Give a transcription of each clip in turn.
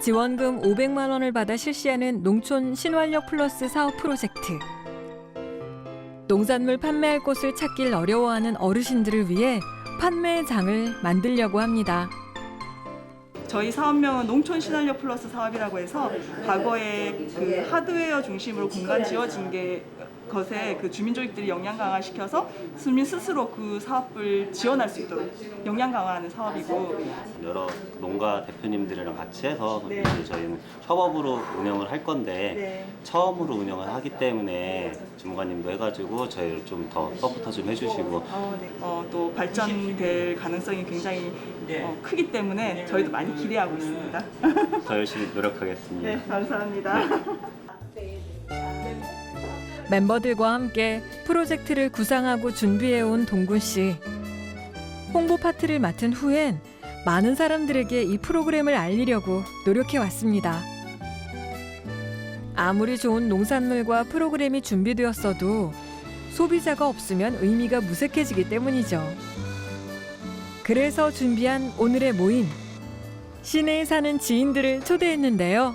지원금 500만 원을 받아 실시하는 농촌 신활력 플러스 사업 프로젝트. 농산물 판매할 곳을 찾길 어려워하는 어르신들을 위해 판매장을 만들려고 합니다. 저희 사업명은 농촌 시날력 플러스 사업이라고 해서 과거에 그 하드웨어 중심으로 공간 지어진 게 것에 그 주민 조직들이 역량 강화시켜서 주민 스스로 그 사업을 지원할 수 있도록 역량 강화하는 사업이고 여러 농가 대표님들이랑 같이 해서 네. 이제 저희는 협업으로 운영을 할 건데 네. 처음으로 운영을 하기 때문에 주무관님도 해가지고 저희를 좀 더 서포터 좀 해주시고 어, 네. 어, 또 발전될 가능성이 굉장히 어, 크기 때문에 저희도 많이 기대하고 있습니다. 더 열심히 노력하겠습니다. 네, 감사합니다. 멤버들과 함께 프로젝트를 구상하고 준비해온 동군 씨. 홍보 파트를 맡은 후엔 많은 사람들에게 이 프로그램을 알리려고 노력해 왔습니다. 아무리 좋은 농산물과 프로그램이 준비되었어도 소비자가 없으면 의미가 무색해지기 때문이죠. 그래서 준비한 오늘의 모임. 시내에 사는 지인들을 초대했는데요.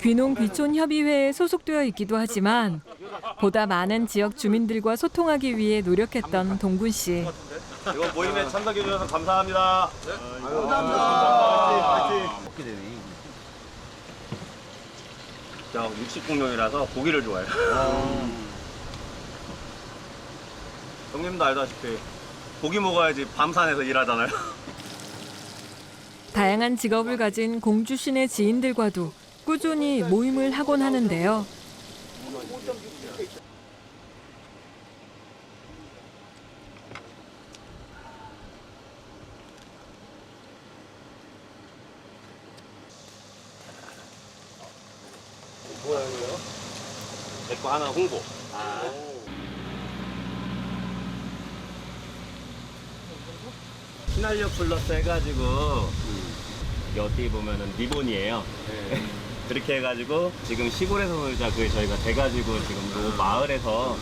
귀농 귀촌 협의회에 소속되어 있기도 하지만 보다 많은 지역 주민들과 소통하기 위해 노력했던 동군 씨. 이번 모임에 참석해 주셔서 감사합니다. 저 육식 공룡이라서 고기를 좋아해요. 형님도 알다시피 고기 먹어야지 밤산에서 일하잖아요. 다양한 직업을 가진 공주신의 지인들과도 꾸준히 모임을 하곤 하는데요. 내거 하나 홍보. 신활력 플러스 해가지고 이게 어떻게 보면은 리본이에요. 그렇게 해가지고 지금 시골에서 놀자 그게 저희가 돼가지고 지금 요 마을에서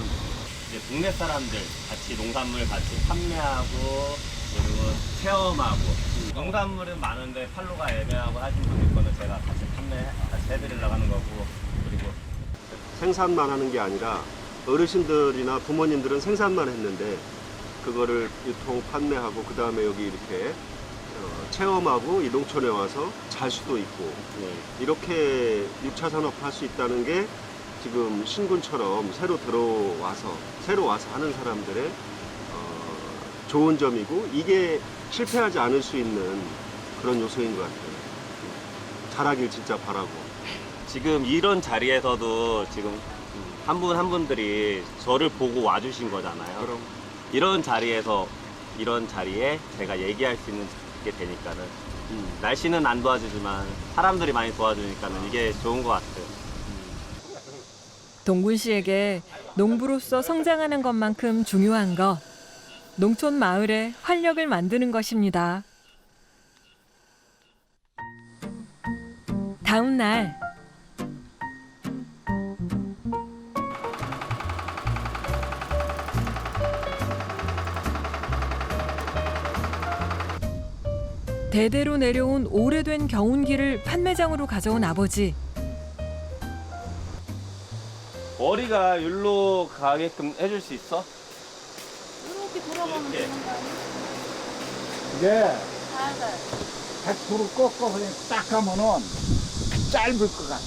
이제 동네 사람들 같이 농산물 같이 판매하고 그리고 체험하고. 농산물은 많은데 팔로가 애매하고 하신 분들 거는 제가 같이 판매 같이 해드리려고 하는 거고 그리고. 생산만 하는 게 아니라 어르신들이나 부모님들은 생산만 했는데 그거를 유통 판매하고 그 다음에 여기 이렇게 어, 체험하고 이 농촌에 와서 잘 수도 있고 네. 이렇게 6차 산업 할 수 있다는 게 지금 신군처럼 새로 들어와서 새로 와서 하는 사람들의 어, 좋은 점이고 이게 실패하지 않을 수 있는 그런 요소인 것 같아요. 잘하길 진짜 바라고. 지금 이런 자리에서도 지금 한 분 한 분들이 저를 보고 와주신 거잖아요. 그럼 이런 자리에서 이런 자리에 제가 얘기할 수 있는 게 되니까는 음, 날씨는 안 도와주지만 사람들이 많이 도와주니까는 이게 좋은 것 같아요. 동군 씨에게 농부로서 성장하는 것만큼 중요한 것. 농촌 마을에 활력을 만드는 것입니다. 다음 날 대대로 내려온 오래된 경운기를 판매장으로 가져온 아버지. 머리가 율로 가게끔 해줄 수 있어? 이렇게 돌아가면 이렇게. 되는 거 아니야? 이게 살살. 100% 꺾어 그냥 딱 하면은 짧을 것 같아.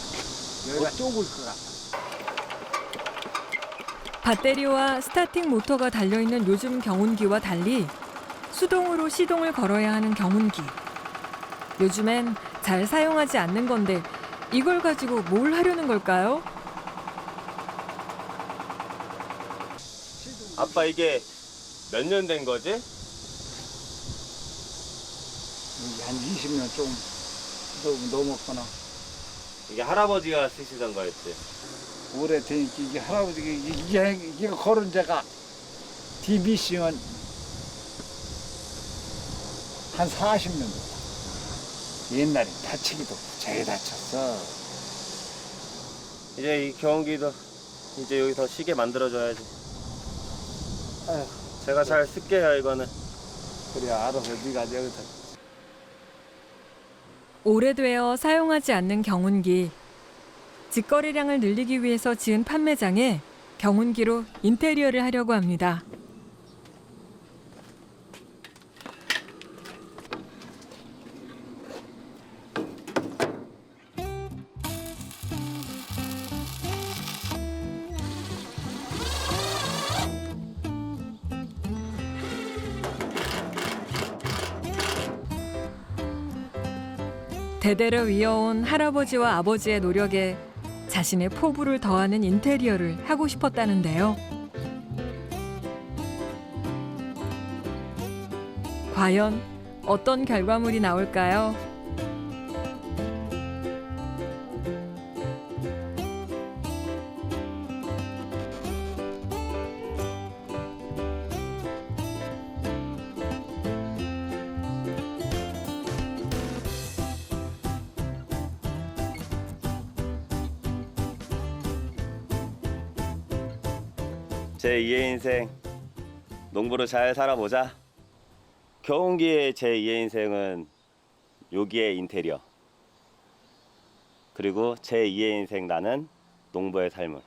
여기가 좁을 것 같아. 배터리와 스타팅 모터가 달려있는 요즘 경운기와 달리 수동으로 시동을 걸어야 하는 경운기. 요즘엔 잘 사용하지 않는 건데 이걸 가지고 뭘 하려는 걸까요? 아빠 이게 몇 년 된 거지? 이게 한 20년 좀 넘- 넘었구나. 이게 할아버지가 쓰시던 거였지. 오래되니까 이게 할아버지가 이게, 이게, 이게 걸은 데가 DBC는 한 40년 됐다. 옛날에 다치기도 제일 다쳤어. 이제 이 경운기도 이제 여기서 시계 만들어줘야지. 아휴. 제가 잘 쓸게요 이거는. 그래 알아서 네가 여기서 오래되어 사용하지 않는 경운기. 직거래량을 늘리기 위해서 지은 판매장에 경운기로 인테리어를 하려고 합니다. 대대로 이어온 할아버지와 아버지의 노력에 자신의 포부를 더하는 인테리어를 하고 싶었다는데요. 과연 어떤 결과물이 나올까요? 제 2의 인생 농부로 잘 살아보자. 경운기의 제 2의 인생은 여기의 인테리어. 그리고 제 2의 인생 나는 농부의 삶을.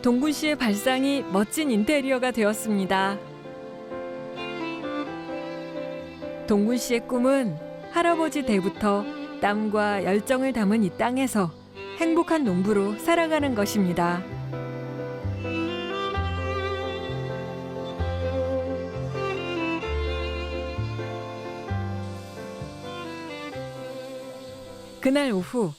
동군 씨의 발상이 멋진 인테리어가 되었습니다. 동군 씨의 꿈은 할아버지 때부터 땀과 열정을 담은 이 땅에서 행복한 농부로 살아가는 것입니다. 그날 오후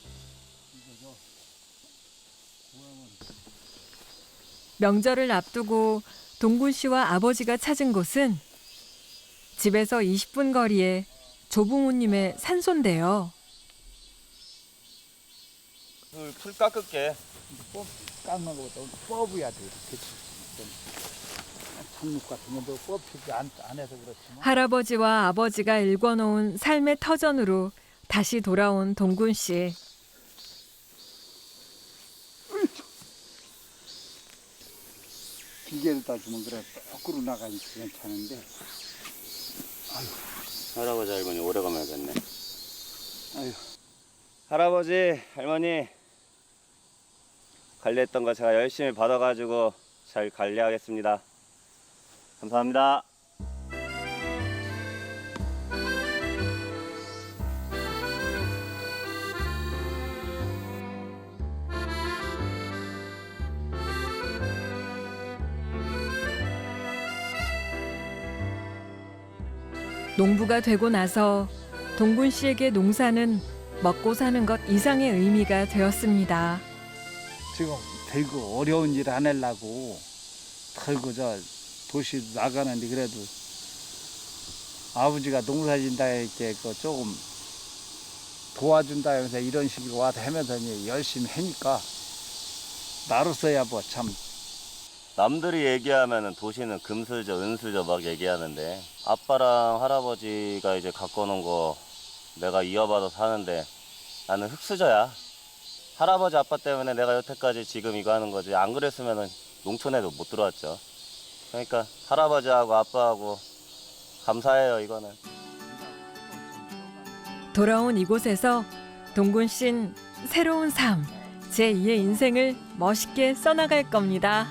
명절을 앞두고 동군 씨와 아버지가 찾은 곳은 집에서 20분 거리의 조부모님의 산소인데요. 풀, 풀 깎을게. 뽑 깎는 것보다 뽑아야 돼. 그치? 장묵 같은 것도 뽑히지 않, 안 해서 그렇지만 할아버지와 아버지가 일궈놓은 삶의 터전으로 다시 돌아온 동군 씨. 기계를 따주면 그래 거꾸로 나가니까 괜찮은데 할아버지 할머니 오래 가면 겠네. 아유 할아버지 할머니 관리했던 거 제가 열심히 받아가지고 잘 관리하겠습니다. 감사합니다. 농부가 되고 나서 동군 씨에게 농사는 먹고 사는 것 이상의 의미가 되었습니다. 지금 되고 어려운 일 안 하려고 털고 저 도시 나가는데 그래도 아버지가 농사 진다 이렇게 그 조금 도와준다 하면서 이런 식으로 와서 하면서 열심히 하니까 나로서야 뭐 참 남들이 얘기하면은 도시는 금슬저, 은슬저 막 얘기하는데 아빠랑 할아버지가 이제 갖고 놓은 거 내가 이어받아 사는데 나는 흙수저야. 할아버지 아빠 때문에 내가 여태까지 지금 이거 하는 거지. 안 그랬으면은 농촌에도 못 들어왔죠. 그러니까 할아버지하고 아빠하고 감사해요 이거는. 돌아온 이곳에서 동군 씨는 새로운 삶, 제2의 인생을 멋있게 써나갈 겁니다.